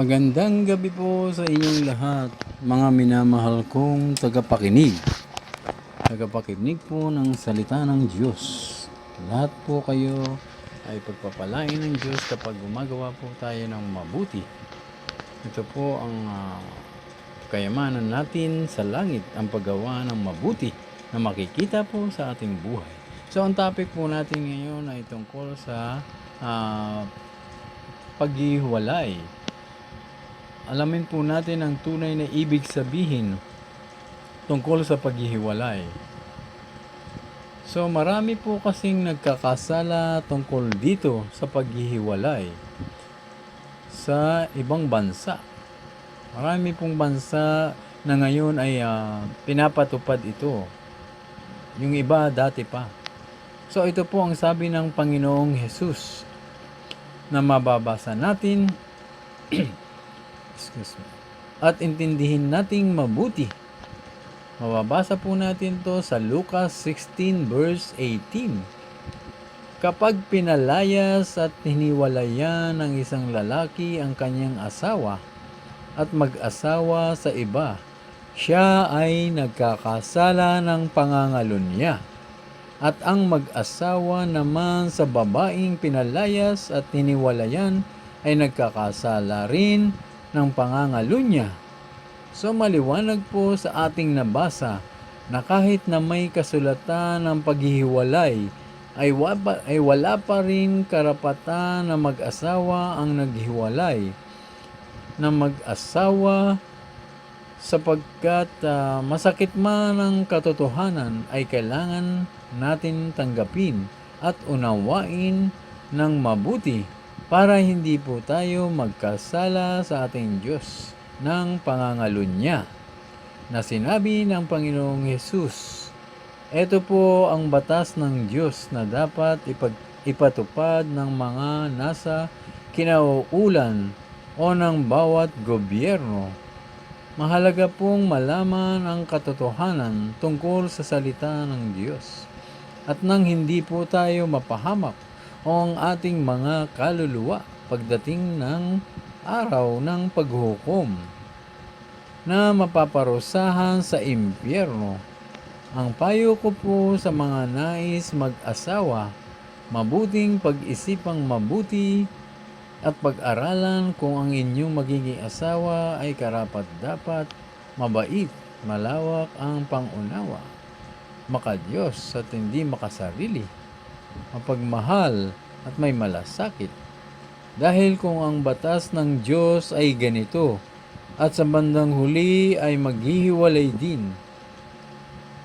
Magandang gabi po sa inyong lahat, mga minamahal kong tagapakinig. Tagapakinig po ng salita ng Diyos. Lahat po kayo ay pagpapalain ng Diyos kapag gumagawa po tayo ng mabuti. Ito po ang ah, kayamanan natin sa langit, ang paggawa ng mabuti na makikita po sa ating buhay. So ang topic po natin ngayon ay tungkol sa ah, paghiwalay alamin po natin ang tunay na ibig sabihin tungkol sa paghihiwalay. So marami po kasing nagkakasala tungkol dito sa paghihiwalay sa ibang bansa. Marami pong bansa na ngayon ay ah, pinapatupad ito. Yung iba dati pa. So ito po ang sabi ng Panginoong Jesus na mababasa natin Excuse me. At intindihin nating mabuti. Mababasa po natin to sa Lucas 16 verse 18. Kapag pinalayas at hiniwalayan ng isang lalaki ang kanyang asawa at mag-asawa sa iba, siya ay nagkakasala ng pangangalunya. At ang mag-asawa naman sa babaeng pinalayas at hiniwalayan ay nagkakasala rin ng pangangalunya. So maliwanag po sa ating nabasa na kahit na may kasulatan ng paghihiwalay ay, wapa, ay wala pa rin karapatan na mag-asawa ang naghiwalay na mag-asawa sapagkat ah, masakit man ang katotohanan ay kailangan natin tanggapin at unawain ng mabuti para hindi po tayo magkasala sa ating Diyos ng pangangalunya na sinabi ng Panginoong Yesus. Ito po ang batas ng Diyos na dapat ipag, ipatupad ng mga nasa kinauulan o ng bawat gobyerno. Mahalaga pong malaman ang katotohanan tungkol sa salita ng Diyos at nang hindi po tayo mapahamak o ang ating mga kaluluwa pagdating ng araw ng paghukom na mapaparusahan sa impyerno. Ang payo ko po sa mga nais mag-asawa, mabuting pag-isipang mabuti at pag-aralan kung ang inyong magiging asawa ay karapat dapat, mabait, malawak ang pangunawa, makadiyos at hindi makasarili mapagmahal at may malasakit. Dahil kung ang batas ng Diyos ay ganito, at sa bandang huli ay maghihiwalay din.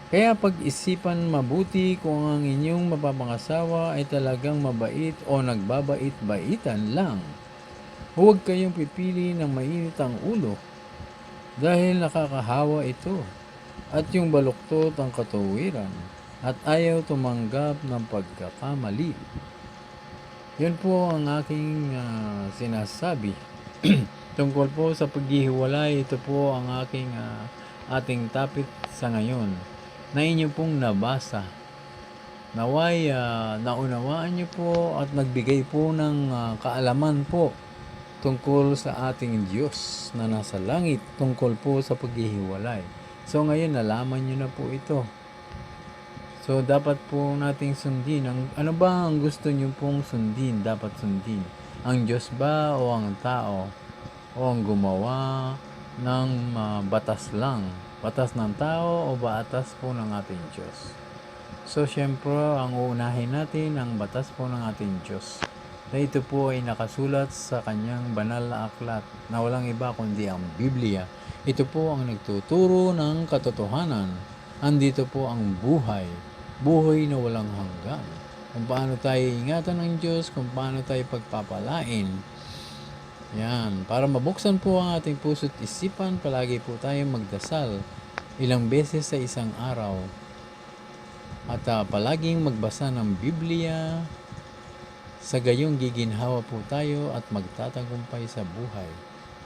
Kaya pag-isipan mabuti kung ang inyong mapapangasawa ay talagang mabait o nagbabait-baitan lang. Huwag kayong pipili ng mainit ang ulo dahil nakakahawa ito at yung baluktot ang katuwiran at ayaw tumanggap ng pagkakamali. Yun po ang aking ah, sinasabi. Tungkol po sa paghihiwalay, ito po ang aking ah, ating topic sa ngayon na inyo pong nabasa. Naway ah, naunawaan niyo po at nagbigay po ng ah, kaalaman po tungkol sa ating Diyos na nasa langit tungkol po sa paghihiwalay. So ngayon nalaman niyo na po ito. So, dapat po nating sundin. Ang, ano ba ang gusto niyo pong sundin? Dapat sundin. Ang Diyos ba o ang tao? O ang gumawa ng ah, batas lang? Batas ng tao o batas po ng ating Diyos? So, syempre, ang uunahin natin ang batas po ng ating Diyos. Na ito po ay nakasulat sa kanyang banal na aklat na walang iba kundi ang Biblia. Ito po ang nagtuturo ng katotohanan. Andito po ang buhay buhay na walang hanggan. Kung paano tayo ingatan ng Diyos, kung paano tayo pagpapalain. Yan. Para mabuksan po ang ating puso't isipan, palagi po tayo magdasal ilang beses sa isang araw. At ah, palaging magbasa ng Biblia, sa gayong giginhawa po tayo at magtatagumpay sa buhay.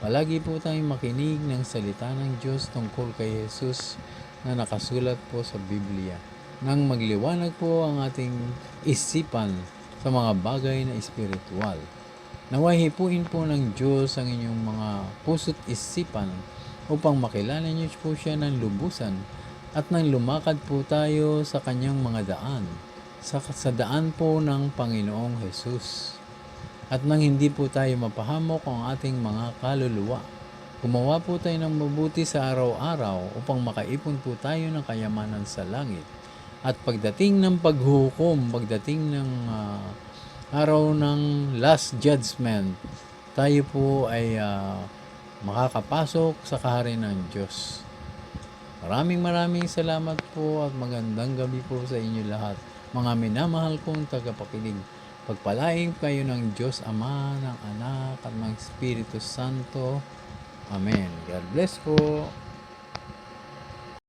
Palagi po tayong makinig ng salita ng Diyos tungkol kay Jesus na nakasulat po sa Biblia nang magliwanag po ang ating isipan sa mga bagay na espiritual. Naway hipuin po ng Diyos ang inyong mga puso't isipan upang makilala niyo po siya ng lubusan at nang lumakad po tayo sa kanyang mga daan, sa, sa daan po ng Panginoong Jesus. At nang hindi po tayo mapahamok ang ating mga kaluluwa, gumawa po tayo ng mabuti sa araw-araw upang makaipon po tayo ng kayamanan sa langit. At pagdating ng paghukom, pagdating ng ah, araw ng last judgment, tayo po ay ah, makakapasok sa kaharian ng Diyos. Maraming maraming salamat po at magandang gabi po sa inyo lahat. Mga minamahal kong tagapakinig, pagpalaing kayo ng Diyos Ama, ng Anak at ng Espiritu Santo. Amen. God bless po.